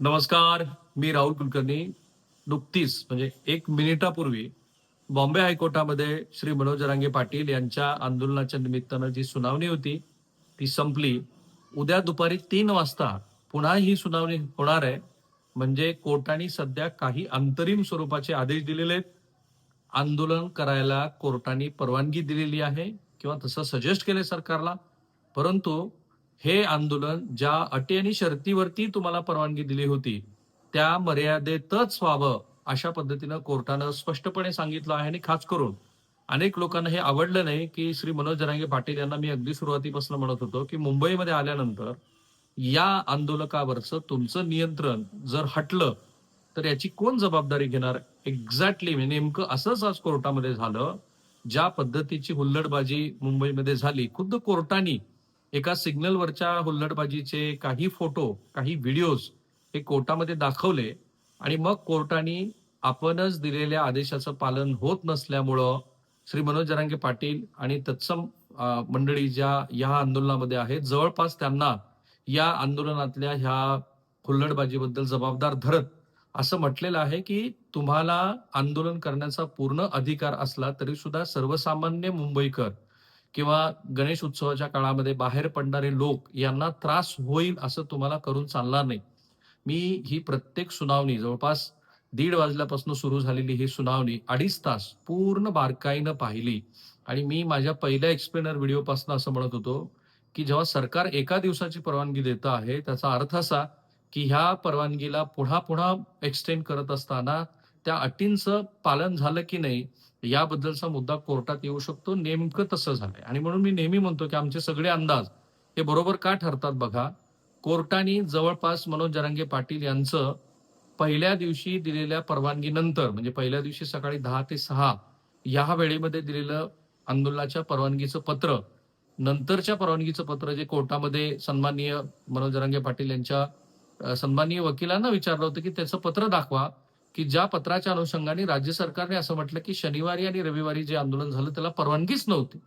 नमस्कार मी राहुल कुलकर्णी. नुकतीच म्हणजे एक मिनिटापूर्वी बॉम्बे हायकोर्टामध्ये श्री मनोज जरांगे पाटील यांच्या आंदोलनाच्या निमित्तानं जी सुनावणी होती ती संपली. उद्या दुपारी तीन वाजता पुन्हा ही सुनावणी होणार आहे. म्हणजे कोर्टाने सध्या काही अंतरिम स्वरूपाचे आदेश दिलेले आहेत. आंदोलन करायला कोर्टाने परवानगी दिलेली आहे किंवा तसं सजेस्ट केले सरकारला. परंतु हे आंदोलन ज्या अटी आणि शर्तीवरती तुम्हाला परवानगी दिली होती त्या मर्यादेतच व्हावं अशा पद्धतीनं कोर्टानं स्पष्टपणे सांगितलं आहे आणि खास करून अनेक लोकांना हे आवडलं नाही की श्री मनोज जरांगे पाटील यांना मी अगदी सुरुवातीपासून म्हणत होतो की मुंबईमध्ये आल्यानंतर या आंदोलकावरचं तुमचं नियंत्रण जर हटलं तर याची कोण जबाबदारी घेणार? एक्झॅक्टली म्हणजे नेमकं असंच आज कोर्टामध्ये झालं ज्या पद्धतीची हुल्लडबाजी मुंबईमध्ये झाली खुद्द कोर्टानी एका सिग्नलवरच्या हुल्लडबाजीचे काही फोटो काही व्हिडिओज हे कोर्टामध्ये दाखवले आणि मग कोर्टाने आपणच दिलेल्या आदेशाचं पालन होत नसल्यामुळं श्री मनोज जरांगे पाटील आणि तत्सम मंडळी ज्या या आंदोलनामध्ये आहेत जवळपास त्यांना या आंदोलनातल्या ह्या हुल्लडबाजीबद्दल जबाबदार धरत असं म्हटलेलं आहे की तुम्हाला आंदोलन करण्याचा पूर्ण अधिकार असला तरी सुद्धा सर्वसामान्य मुंबईकर किंवा गणेश उत्सवाच्या काळामध्ये बाहेर पडणारे लोक यांना त्रास होईल असं तुम्हाला करून चालणार नाही. मी ही प्रत्येक सुनावणी जवळपास दीड वाजल्यापासून सुरू झालेली ही सुनावणी अडीच तास पूर्ण बारकाईनं पाहिली. आणि मी माझ्या पहिल्या एक्सप्लेनर व्हिडिओपासून असं म्हणत होतो की जेव्हा सरकार एका दिवसाची परवानगी देतं आहे त्याचा अर्थ असा की ह्या परवानगीला पुन्हा पुन्हा एक्सटेंड करत असताना त्या अटींचं पालन झालं की नाही याबद्दलचा मुद्दा कोर्टात येऊ शकतो. नेमकं तसं झालंय. आणि म्हणून मी नेहमी म्हणतो की आमचे सगळे अंदाज हे बरोबर का ठरतात बघा. कोर्टाने जवळपास मनोज जरांगे पाटील यांचं पहिल्या दिवशी दिलेल्या परवानगीनंतर म्हणजे पहिल्या दिवशी सकाळी दहा ते सहा या वेळेमध्ये दिलेलं आंदोलनाच्या परवानगीचं पत्र नंतरच्या परवानगीचं पत्र जे कोर्टामध्ये सन्माननीय मनोज जरांगे पाटील यांच्या सन्माननीय वकिलांना विचारलं होतं की त्याचं पत्र दाखवा. की ज्या पत्राच्या अनुषंगाने राज्य सरकारने असं म्हटलं की शनिवारी आणि रविवारी जे आंदोलन झालं त्याला परवानगीच नव्हती.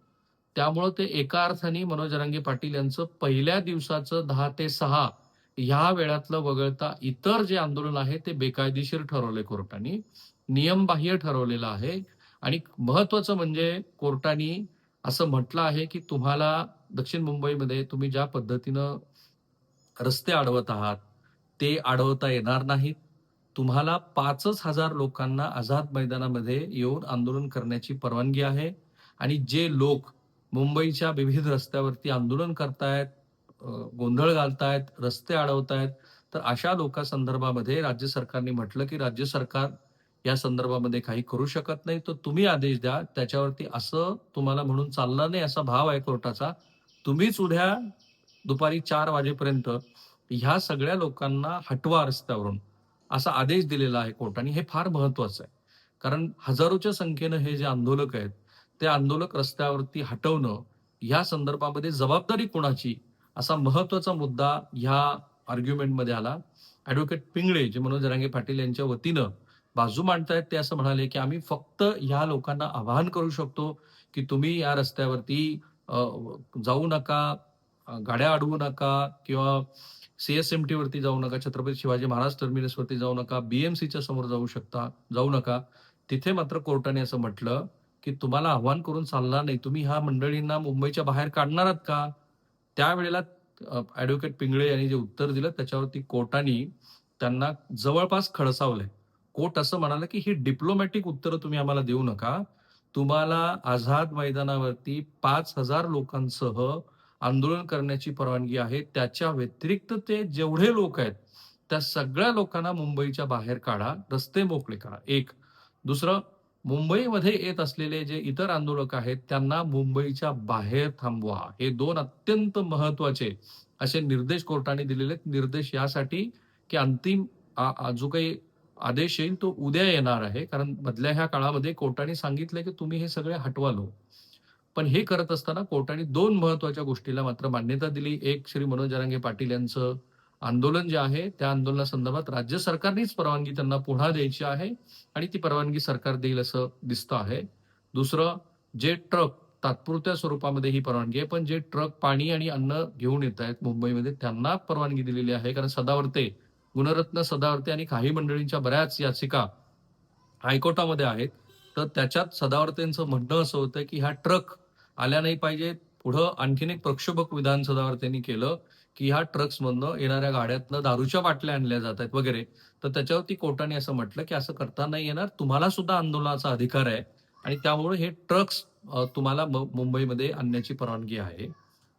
त्यामुळं ते एका अर्थाने मनोज रंगे पाटील यांचं पहिल्या दिवसाचं दहा ते सहा ह्या वेळातलं वगळता इतर जे आंदोलन आहे ते बेकायदेशीर ठरवले कोर्टाने. नियमबाह्य ठरवलेलं आहे. आणि महत्वाचं म्हणजे कोर्टाने असं म्हटलं आहे की तुम्हाला दक्षिण मुंबईमध्ये तुम्ही ज्या पद्धतीनं रस्ते अडवत आहात ते अडवता येणार नाहीत. तुम्हाला पाचच हजार लोकांना आझाद मैदानामध्ये येऊन आंदोलन करण्याची परवानगी आहे. आणि जे लोक मुंबईच्या विविध रस्त्यावरती आंदोलन करतायत गोंधळ घालतायत रस्ते अडवतायत तर अशा लोकांसंदर्भामध्ये राज्य सरकारने म्हटलं की राज्य सरकार या संदर्भामध्ये काही करू शकत नाही. तर तुम्ही आदेश द्या. त्याच्यावरती असं तुम्हाला म्हणून चालणार नाही असा भाव आहे कोर्टाचा. तुम्हीच उद्या दुपारी चार वाजेपर्यंत ह्या सगळ्या लोकांना हटवा रस्त्यावरून. असा आदेश दिलेला आहे कोर्टाने हे फार महत्वाचं आहे. कारण हजारोच्या संख्येनं हे जे आंदोलक आहेत ते आंदोलक रस्त्यावरती हटवणं या संदर्भामध्ये जबाबदारी कोणाची? असा महत्त्वाचा मुद्दा ह्या आर्ग्युमेंटमध्ये आला. ऍडव्होकेट पिंगळे जे मनोज जरांगे पाटील यांच्या वतीनं बाजू मांडतायत ते असं म्हणाले की आम्ही फक्त ह्या लोकांना आवाहन करू शकतो की तुम्ही या रस्त्यावरती जाऊ नका गाड्या अडवू नका किंवा सीएसएमटी वरती जाऊ नका छत्रपती शिवाजी महाराज टर्मिनस वरती जाऊ नका बीएमसीच्या समोर जाऊ शकता जाऊ नका. तिथे मात्र कोर्टाने असं म्हटलं की तुम्हाला आव्हान करून चालणार नाही. तुम्ही ह्या मंडळींना मुंबईच्या बाहेर काढणार आहात का? त्यावेळेला ऍडव्होकेट पिंगळे यांनी जे उत्तर दिलं त्याच्यावरती कोर्टाने त्यांना जवळपास खडसावलंय. कोर्ट असं म्हणालं की ही डिप्लोमॅटिक उत्तरं तुम्ही आम्हाला देऊ नका. तुम्हाला आझाद मैदानावरती पाच हजार लोकांसह आंदोलन करण्याची परवानगी आहे. त्याच्या व्यतिरिक्त ते जेवढे लोक आहेत त्या सगळ्या लोकांना मुंबईच्या बाहेर काढा रस्ते मोकळे करा. एक. दुसरं मुंबईमध्ये येत असलेले जे इतर आंदोलक आहेत त्यांना मुंबईच्या बाहेर थांबवा. हे दोन अत्यंत महत्त्वाचे असे निर्देश कोर्टाने दिलेले आहेत. निर्देश यासाठी की अंतिम जो काही आदेश येईल तो उद्या येणार आहे. कारण मधल्या ह्या काळामध्ये कोर्टाने सांगितलं की तुम्ही हे सगळे हटवा लो पण हे करत असताना कोर्टाने दोन महत्त्वाच्या गोष्टीला मात्र मान्यता दिली. एक श्री मनोज जरांगे पाटील यांचं आंदोलन जे आहे त्या आंदोलनासंदर्भात राज्य सरकारनेच परवानगी त्यांना पुन्हा द्यायची आहे आणि ती परवानगी सरकार देईल असं दिसतं आहे. दुसरं जे ट्रक तात्पुरत्या स्वरूपामध्ये ही परवानगी आहे पण जे ट्रक पाणी आणि अन्न घेऊन येत आहेत मुंबईमध्ये त्यांना परवानगी दिलेली आहे. कारण सदावर्ते गुणरत्न सदावर्ते आणि काही मंडळींच्या बऱ्याच याचिका हायकोर्टामध्ये आहेत. तर त्याच्यात सदावर्तेंचं म्हणणं असं होतं की ह्या ट्रक आल्या नाही पाहिजेत पुढं आणखीन एक प्रक्षोभक विधानसभावर त्यांनी केलं की ह्या ट्रक्समधनं येणाऱ्या गाड्यातनं दारूच्या बाटल्या आणल्या जात आहेत वगैरे. तर त्याच्यावरती कोर्टाने असं म्हटलं की असं करता नाही येणार. तुम्हाला सुद्धा आंदोलनाचा अधिकार आहे. आणि त्यामुळे हे ट्रक्स तुम्हाला मुंबईमध्ये आणण्याची परवानगी आहे.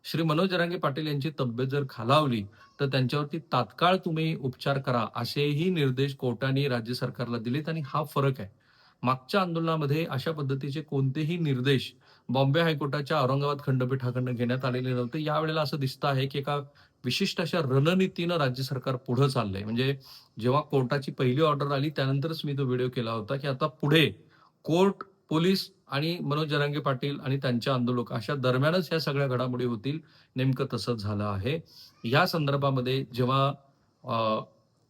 श्री मनोज जरांगे पाटील यांची तब्येत जर खालावली तर त्यांच्यावरती तात्काळ तुम्ही उपचार करा असेही निर्देश कोर्टाने राज्य सरकारला दिलेत आणि हा फरक आहे. मागच्या आंदोलनामध्ये अशा पद्धतीचे कोणतेही निर्देश बॉम्बे हायकोर्टाच्या औरंगाबाद खंडपीठाकडनं घेण्यात आलेले नव्हते. यावेळेला असं दिसतं आहे की एका विशिष्ट अशा रणनीतीनं राज्य सरकार पुढे चाललंय. म्हणजे जेव्हा कोर्टाची पहिली ऑर्डर आली त्यानंतरच मी तो व्हिडिओ केला होता की आता पुढे कोर्ट पोलीस आणि मनोज जरांगे पाटील आणि त्यांच्या आंदोलक अशा दरम्यानच ह्या सगळ्या घडामोडी होतील नेमकं तसंच झालं आहे. या संदर्भामध्ये जेव्हा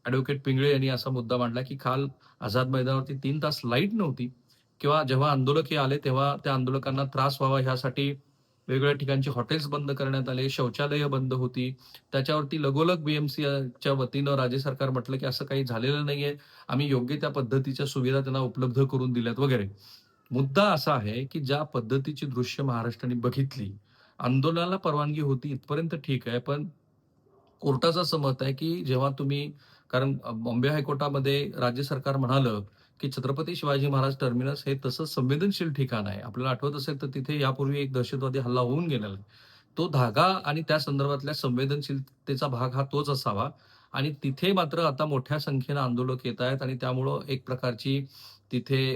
ऍडव्होकेट पिंगळे यांनी असा मुद्दा मांडला की काल आझाद मैदानावरती तीन तास लाइट नव्हती किंवा जेव्हा आंदोलक हे आले तेव्हा त्या आंदोलकांना त्रास व्हावा ह्यासाठी वेगवेगळ्या ठिकाणची हॉटेल्स बंद करण्यात आले शौचालयं बंद होती. त्याच्यावरती लगोलग बीएमसीच्या वतीनं राज्य सरकार म्हटलं की असं काही झालेलं नाहीये. आम्ही योग्य त्या पद्धतीच्या सुविधा त्यांना उपलब्ध करून दिल्यात वगैरे. मुद्दा असा आहे की ज्या पद्धतीची दृश्य महाराष्ट्राने बघितली आंदोलनाला परवानगी होती इथपर्यंत ठीक आहे पण कोर्टाचं असं मत आहे की जेव्हा तुम्ही कारण बॉम्बे हायकोर्टामध्ये राज्य सरकार म्हणालं की छत्रपती शिवाजी महाराज टर्मिनस हे तसं संवेदनशील ठिकाण आहे. आपल्याला आठवत असेल तर तिथे यापूर्वी एक दहशतवादी हल्ला होऊन गेलेला तो धागा आणि त्या संदर्भातल्या संवेदनशीलतेचा भाग हा तोच असावा. आणि तिथे मात्र आता मोठ्या संख्येनं आंदोलक येत आहेत आणि त्यामुळं एक प्रकारची तिथे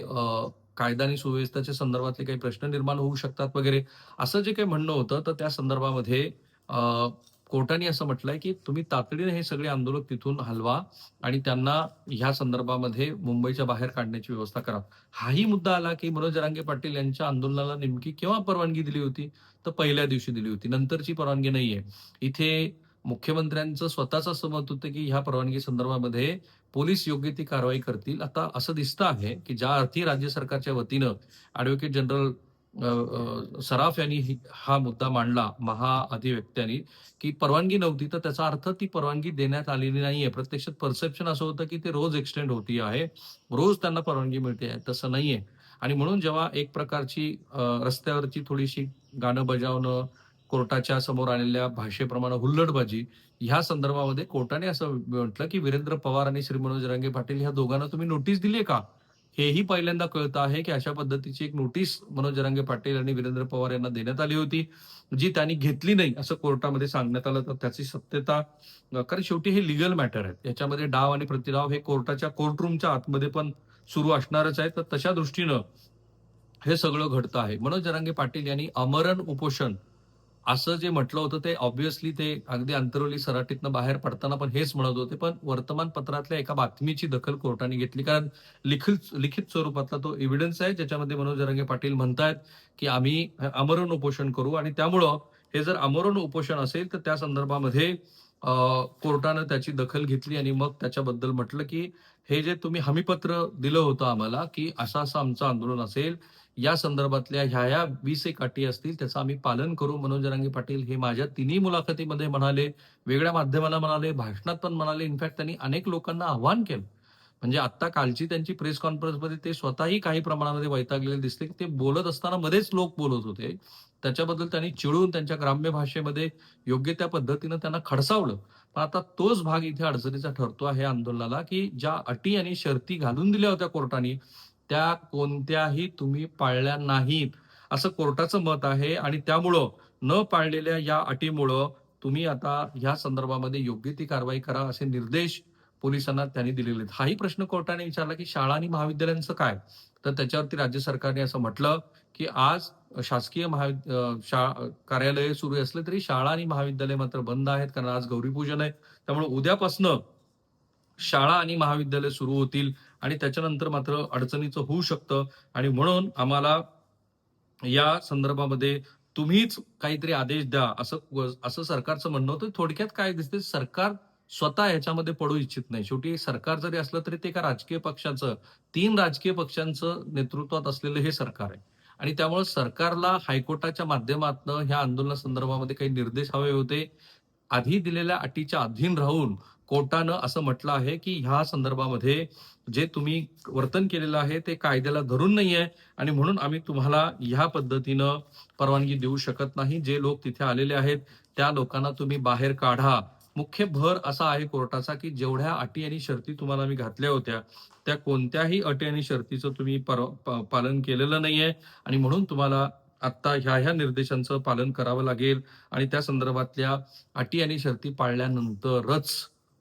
कायदा आणि सुव्यवस्थेच्या संदर्भातले काही प्रश्न निर्माण होऊ शकतात वगैरे असं जे काही म्हणणं होतं तर त्या संदर्भामध्ये कोर्टाने असं म्हटलंय की तुम्ही तातडीने हे सगळे आंदोलक तिथून हलवा आणि त्यांना ह्या संदर्भामध्ये मुंबईच्या बाहेर काढण्याची व्यवस्था करा. हाही मुद्दा आला की मनोज जरांगे पाटील यांच्या आंदोलनाला नेमकी केव्हा परवानगी दिली होती? तर पहिल्या दिवशी दिली होती. नंतरची परवानगी नाहीये. इथे मुख्यमंत्र्यांचं स्वतःच असं मत होतं की ह्या परवानगी संदर्भामध्ये पोलीस योग्य ती कारवाई करतील. आता असं दिसतं आहे की ज्या अर्थी राज्य सरकारच्या वतीनं ऍडव्होकेट जनरल सराफ यांनी हा मुद्दा मांडला महाअधिवक्त्यांनी की परवानगी नव्हती तर त्याचा अर्थ ती परवानगी देण्यात आलेली नाहीये. प्रत्यक्षात परसेप्शन असं होतं की ते रोज एक्सटेंड होती आहे. रोज त्यांना परवानगी मिळते आहे तसं नाहीये. आणि म्हणून जेव्हा एक प्रकारची रस्त्यावरची थोडीशी गाणं बजावणं कोर्टाच्या समोर आलेल्या भाषेप्रमाणे हुल्लडबाजी ह्या संदर्भामध्ये कोर्टाने असं म्हटलं की वीरेंद्र पवार आणि श्री मनोज रंगे पाटील ह्या दोघांना तुम्ही नोटीस दिली का? हेही पहिल्यांदा कळतं आहे की अशा पद्धतीची एक नोटीस मनोज रंगे पाटील आणि वीरेंद्र पवार यांना देण्यात आली होती जी त्यांनी घेतली नाही असं कोर्टामध्ये सांगण्यात आलं तर त्याची सत्यता कारण शेवटी हे लिगल मॅटर आहेत. याच्यामध्ये डाव आणि प्रतिडाव हे कोर्टाच्या कोर्टरूमच्या आतमध्ये पण सुरू असणारच आहे. तर तशा दृष्टीनं हे सगळं घडतं आहे. मनोज जरांगे पाटील यांनी अमरण उपोषण असं जे म्हटलं होतं ते ऑब्व्हियसली ते अगदी अंतरवली सराटीतनं बाहेर पडताना पण हेच म्हणत होते पण वर्तमानपत्रातल्या एका बातमीची दखल कोर्टाने घेतली. कारण लिखित लिखित स्वरूपातला तो एव्हिडन्स आहे ज्याच्यामध्ये मनोज रंगे पाटील म्हणतायत की आम्ही अमरण उपोषण करू. आणि त्यामुळं हे जर अमरण उपोषण असेल तर त्या संदर्भामध्ये कोर्टानं त्याची दखल घेतली आणि मग त्याच्याबद्दल म्हटलं की हे जे तुम्ही हमीपत्र दिलं होतं आम्हाला की असं असं आमचं आंदोलन असेल या संदर्भातल्या ह्या ह्या वीस एक अटी असतील त्याचं आम्ही पालन करू मनोज जरांगे पाटील हे माझ्या तिन्ही मुलाखतीमध्ये म्हणाले वेगळ्या माध्यमाला म्हणाले भाषणात पण म्हणाले. इनफॅक्ट त्यांनी अनेक लोकांना आव्हान केलं. म्हणजे आत्ता कालची त्यांची प्रेस कॉन्फरन्समध्ये ते स्वतःही काही प्रमाणामध्ये वैतागलेले दिसते की ते बोलत असताना मध्येच लोक बोलत होते. त्याच्याबद्दल त्यांनी चिडून त्यांच्या ग्राम्य भाषेमध्ये योग्य त्या पद्धतीनं त्यांना खडसावलं. पण आता तोच भाग इथे अडचणीचा ठरतो आहे आंदोलनाला की ज्या अटी आणि शर्ती घालून दिल्या होत्या कोर्टाने त्या कोणत्याही तुम्ही पाळल्या नाहीत असं कोर्टाचं मत आहे. आणि त्यामुळं न पाळलेल्या या अटीमुळं तुम्ही आता ह्या संदर्भामध्ये योग्य ती कारवाई करा असे निर्देश पोलिसांना त्यांनी दिलेले आहेत. हाही प्रश्न कोर्टाने विचारला की शाळा आणि महाविद्यालयांचं काय? तर त्याच्यावरती राज्य सरकारने असं म्हटलं की आज शासकीय महाविद्या शाळा कार्यालय सुरू असले तरी शाळा आणि महाविद्यालय मात्र बंद आहेत कारण आज गौरीपूजन आहे. त्यामुळे उद्यापासनं शाळा आणि महाविद्यालय सुरू होतील आणि त्याच्यानंतर मात्र अडचणीचं होऊ शकतं. आणि म्हणून आम्हाला या संदर्भामध्ये तुम्हीच काहीतरी आदेश द्या असं असं सरकारचं म्हणणं होतं. थोडक्यात काय दिसते सरकार स्वतः याच्यामध्ये पडू इच्छित नाही. शेवटी सरकार जरी असलं तरी ते एका राजकीय पक्षाचं तीन राजकीय पक्षांचं नेतृत्वात असलेलं हे सरकार आहे. आणि त्यामुळे सरकारला हायकोर्टाच्या माध्यमातून ह्या आंदोलना संदर्भामध्ये काही निर्देश हवे होते. आधी दिलेल्या अटीच्या अधीन राहून कोर्टानं असं म्हटलं आहे की ह्या संदर्भामध्ये जे तुम्ही वर्तन केलेलं आहे ते कायद्याला धरून नाही आहे आणि म्हणून आम्ही तुम्हाला ह्या पद्धतीनं परवानगी देऊ शकत नाही. जे लोक तिथे आलेले आहेत त्या लोकांना तुम्ही बाहेर काढा. मुख्य भर असा आहे कोर्टाचा की जेवढ्या अटी आणि शर्ती तुम्हाला मी घातल्या होत्या त्या कोणत्याही अटी आणि शर्तीचं तुम्ही पर- प- पालन केलेलं नाहीये. आणि म्हणून तुम्हाला आत्ता ह्या ह्या निर्देशांचं पालन करावं लागेल. आणि त्या संदर्भातल्या अटी आणि शर्ती पाळल्यानंतरच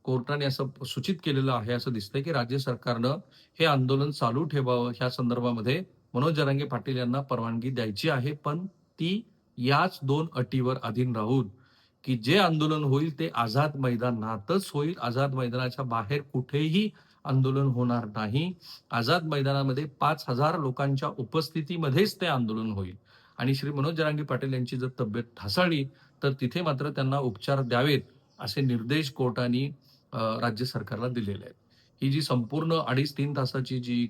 कोर्टाने असं सूचित केलेलं आहे असं दिसतंय की राज्य सरकारनं हे आंदोलन चालू ठेवावं ह्या संदर्भामध्ये. मनोज जरांगे पाटील यांना परवानगी द्यायची आहे पण ती याच दोन अटीवर अधीन राहून की जे आंदोलन होईल ते आझाद मैदानातच होईल. आझाद मैदानाच्या बाहेर कुठेही आंदोलन होणार नाही. आझाद मैदानामध्ये पाच हजार लोकांच्या उपस्थितीमध्येच ते आंदोलन होईल. आणि श्री मनोज जरांगी पाटील यांची जर तब्येत ढासळली तर तिथे मात्र त्यांना उपचार द्यावेत असे निर्देश कोर्टाने राज्य सरकारला दिलेले आहेत. ही जी संपूर्ण अडीच तीन तासाची जी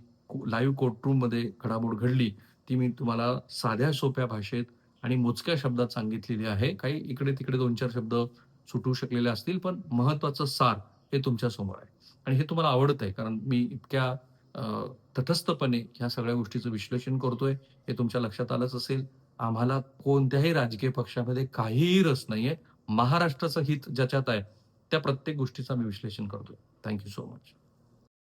लाईव्ह कोर्टरूममध्ये घडामोड घडली ती मी तुम्हाला साध्या सोप्या भाषेत आणि मोजक्या शब्दात सांगितलेली आहे. काही इकडे तिकडे दोन चार शब्द सुटू शकलेले असतील पण महत्वाचं सार हे तुमच्यासमोर आहे. आणि हे तुम्हाला आवडत आहे कारण मी इतक्या तटस्थपणे ह्या सगळ्या गोष्टीचं विश्लेषण करतोय. हे तुमच्या लक्षात आलंच असेल. आम्हाला कोणत्याही राजकीय पक्षामध्ये काहीही रस नाहीये. महाराष्ट्राचं हित ज्याच्यात आहे त्या प्रत्येक गोष्टीचं आम्ही विश्लेषण करतोय. Thank you so much